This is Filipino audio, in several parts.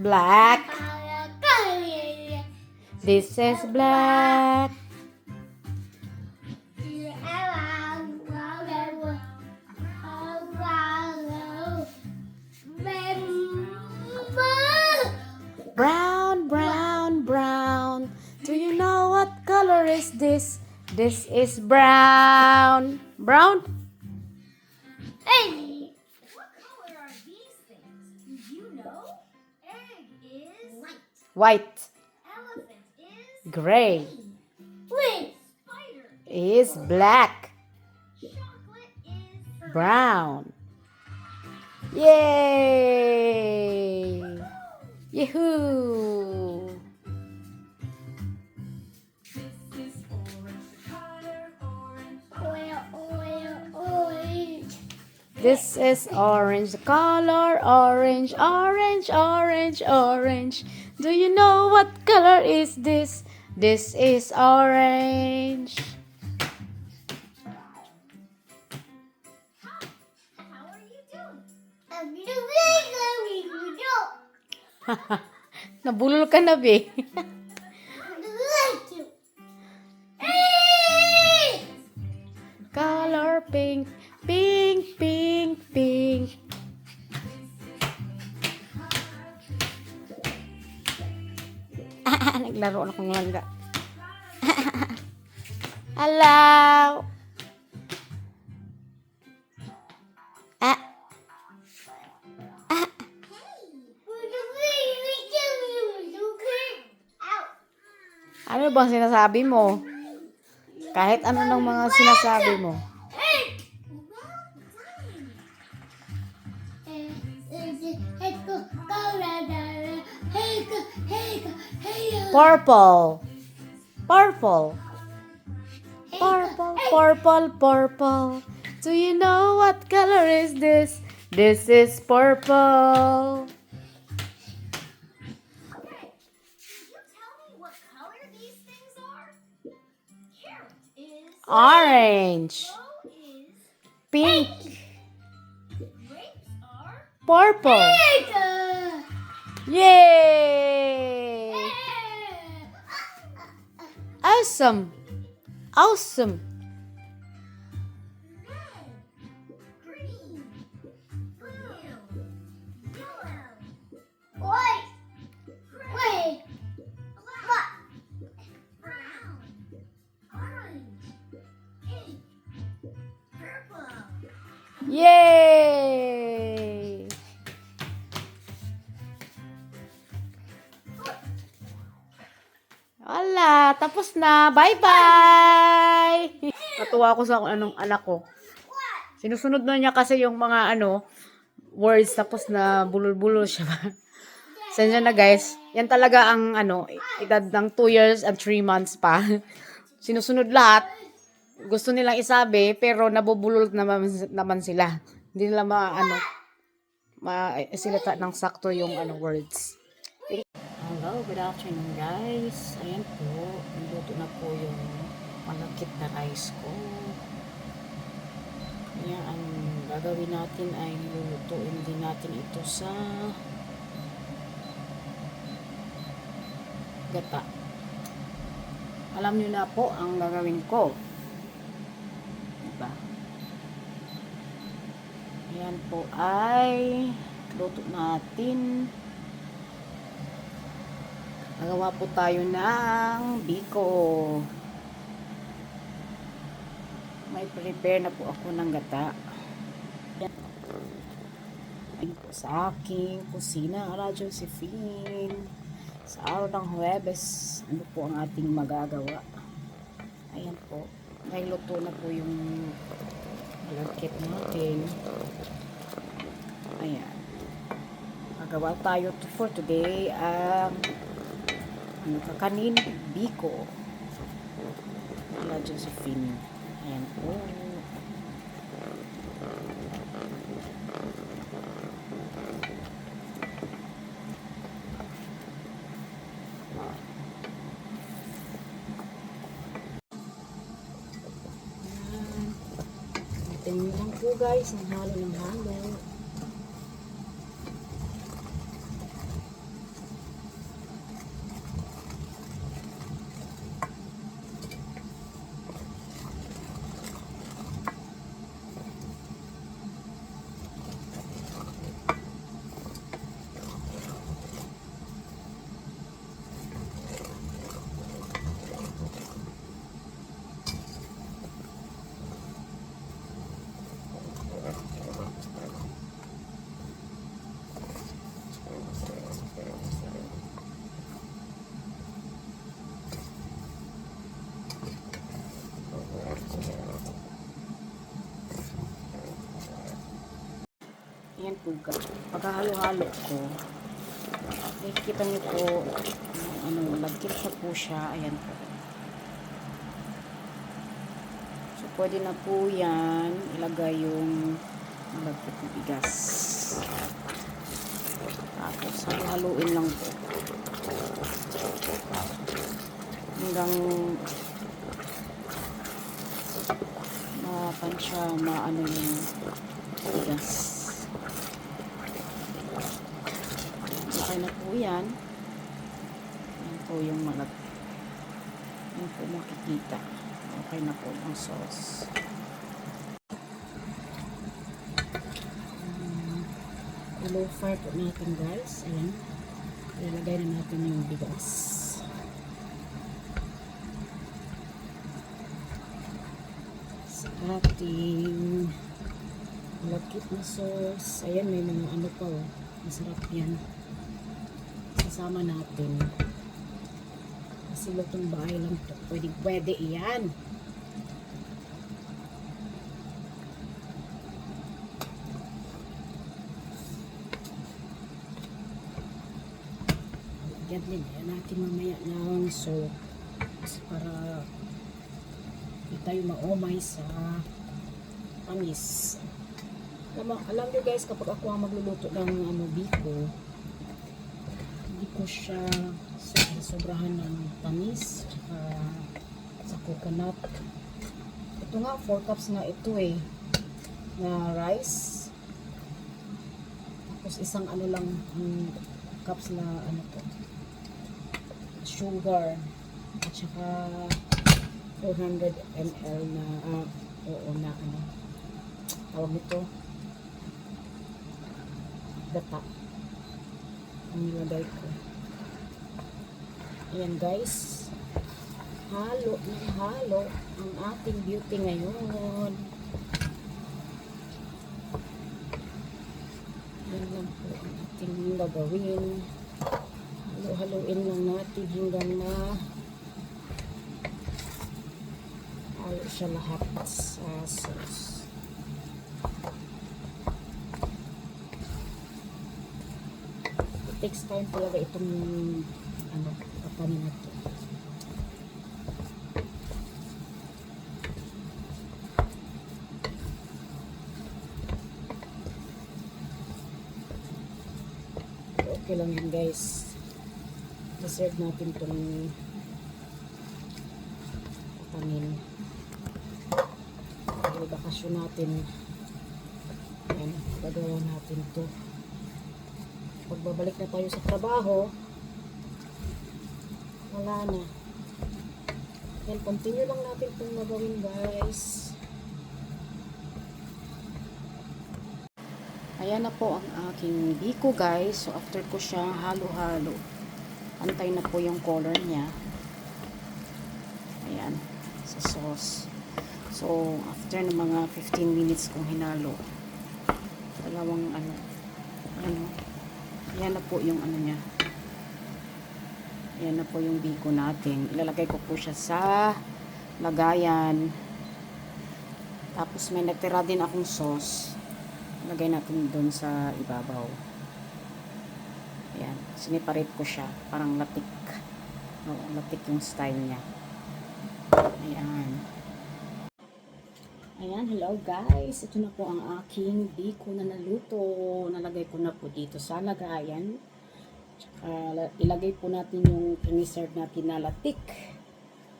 Black. This is black. Brown, brown, brown. Do you know what color is this? This is brown. Brown? Hey! White. White. Elephant is Gray. green. Spider. Is black. Chocolate is Brown. Yay! Yahoo! oil, oil, orange. This is orange color, orange, orange, orange, orange. Do you know what color is this? This is orange. How are you doing? Nabulol ka na, be. Naglaro na kong langga. Hello! Ah, ano bang sinasabi mo? Kahit ano ng mga sinasabi mo. Purple. Purple. Purple, purple, purple. Do you know what color is this? This is purple. Okay. Can you tell me what color these things are? Carrot is Orange. yellow is Pink. grapes are Purple. Yay! Awesome. Awesome. Wala, tapos na. Bye-bye! Natuwa ko sa anong anak ko. Sinusunod na niya kasi yung mga ano, words tapos na bulol-bulol siya. Sensya na guys. Yan talaga ang ano, edad ng 2 years and 3 months pa. Sinusunod lahat. Gusto nilang isabi pero nabubulol naman, naman sila. Hindi nila ma ano maisilata ng sakto yung ano words. Hello, good afternoon guys. Ayan po, niluto na po yung malakit na rice ko. Kaya ang gagawin natin ay lulutuin din natin ito sa gata. Alam niyo na po ang gagawin ko. Diba? Ayan po ay luto natin. Nagawa po tayo ng biko. May prepare na po ako ng gata. Po sa aking kusina, Radyo Josephine. Sa araw ng Huwebes, ano po ang ating magagawa? Ayan po. May luto na po yung malagkit natin. Ayan. Magawa tayo for today ang ano kakanin biko. Wala Josephine. Ayan po. Tingnan lang po guys, ang halo ng halo. Ayan po guys. Pagkahalo-halo ko, nakikita niyo po, ano, lagkit na po siya. Ayan po. So, pwede na po yan ilagay yung malagkit na bigas. Tapos, halo-haluin lang po. Hanggang mapan siya, maano yung bigas. Okay na po yan. Yan po yung malag. Yan po makikita. Okay na po ang sauce. Um, Low fire po natin guys. Ayan. Ilalagay na natin yung bigas. Sa ating malagkit na sauce. Ayan, may mga ano pa oh. Masarap yan. Sasama natin. Kasi lutong bahay lang to. Pwede, pwede iyan. Yan din. Yan natin mamaya ng soap. Para hindi tayo maumay sa panis. Alam, alam nyo guys, kapag ako ang magluluto ng ano, biko, ko siya so- sobrahan ng tamis, tsaka sa coconut. Ito nga, 4 cups nga ito eh, na rice. Tapos isang ano lang, ang cups na ano to, sugar, at saka 400 ml na, ah, oo na ano, tawag nito, gata ang nilagay ko. Ayan guys. Halo ng halo ang ating beauty ngayon. Yan lang po ang ating gagawin. Halo-haloin lang natin hanggang na halo siya lahat sa sauce. Takes time talaga itong ano, kapanin na to. Okay lang yan guys. Deserve natin itong kapanin. Dahil bakasyon natin. Yan, gagawa natin to pagbabalik na tayo sa trabaho, wala na. Yan, continue lang natin itong magawin guys. Ayan na po ang aking biko guys. So after ko siya halo-halo, antay na po yung color niya. Ayan, sa sauce. So after ng mga 15 minutes kong hinalo, dalawang ano, ano, yan na po yung ano niya. Yan na po yung biko natin. Ilalagay ko po siya sa lagayan. Tapos may nagtira din akong sauce. Lagay natin doon sa ibabaw. Ayan. Siniparate ko siya. Parang latik. Oo, latik yung style niya. Ayan. Ayan, hello guys. Ito na po ang aking biko na naluto. Nalagay ko na po dito sa lagayan. La- ilagay po natin yung preserve natin na latik.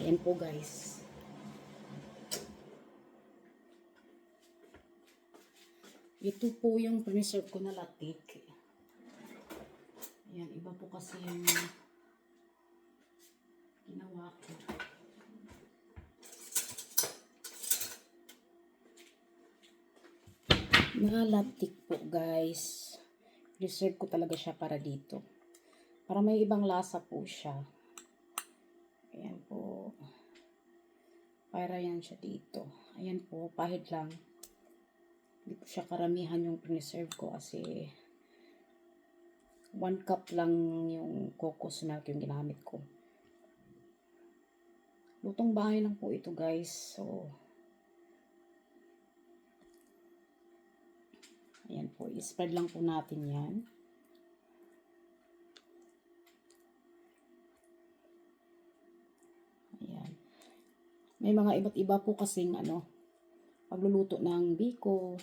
Ayan po guys. Ito po yung preserve ko na latik. Ayan, iba po kasi yung ginawa ko. Nalatik po guys. Reserve ko talaga siya para dito. Para may ibang lasa po siya. Ayan po. Para yan siya dito. Ayan po, pahid lang. Hindi po siya karamihan yung preserve ko kasi one cup lang yung cocos milk yung ginamit ko. Lutong bahay lang po ito guys. So, Ayan po, i-spread lang po natin yan. May mga iba't iba po kasing ano, pagluluto ng biko.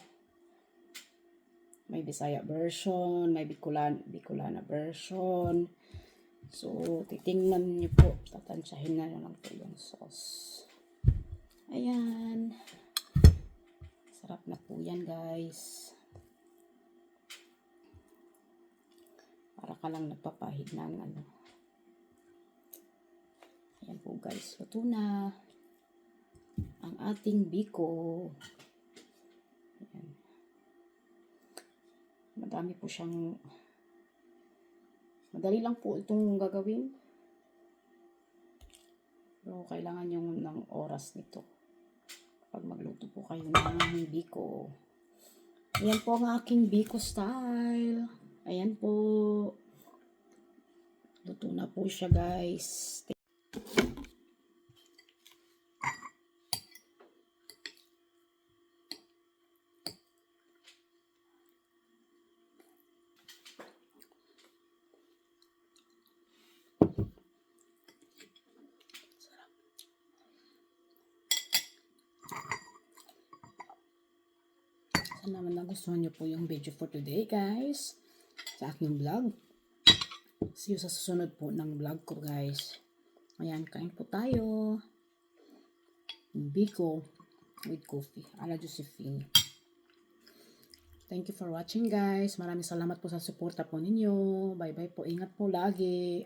May Bisaya version, may Bicolan, Bicolana version. So, titingnan niyo po. Tatansyahin na lang po yung sauce. Ayan. Sarap na po yan, guys. Para ka lang nagpapahid ng ano. Ayan po, guys. Luto na ang ating biko. Ayan. Madami po siyang Madali lang po itong gagawin. Pero kailangan yung ng oras nito. Pag magluto po kayo ng biko. Ayan po ang aking biko style. Ayan po. Luto na po siya guys. Naman nagustuhan niyo po yung video for today guys. Sa aking vlog. See you sa susunod po ng vlog ko guys. Ayan, kain po tayo. Biko with coffee. Ala Josephine. Thank you for watching guys. Maraming salamat po sa suporta po ninyo. Bye bye po. Ingat po lagi.